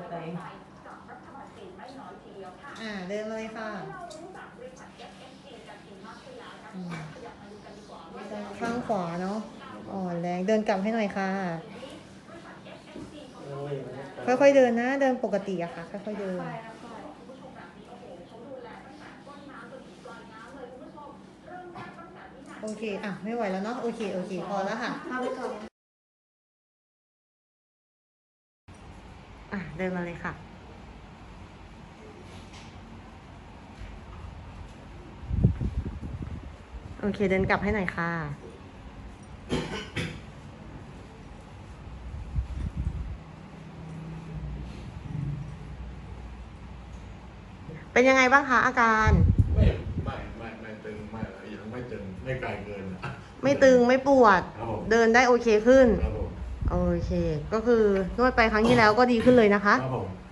ดูสเต็งอ่าเดินเลยค่ะข้างขวาเนาะอ่อนแรงเดินกลับให้หน่อยค่ะ ค่อยๆเดินนะ เดินปกติอะค่ะ ค่อยๆเดินโอเค อะ ไม่ไหวแล้วเนาะ โอเค โอเค พอแล้วค่ะเอาไปก่อน อะ เดินมาเลยค่ะ โอเค เดินกลับให้หน่อยค่ะ เป็นยังไงบ้างคะอาการ ไม่ไม่ไม่ไม่ตึงไม่อะไรยังไม่ตึงไม่ไกลเกินอะ ไม่ตึงไม่ปวด ครับผม เดินได้โอเคขึ้น ครับผม โอเค ก็คือนวดไปครั้งที่แล้วก็ดีขึ้นเลยนะคะ ครับผมโอเคอะ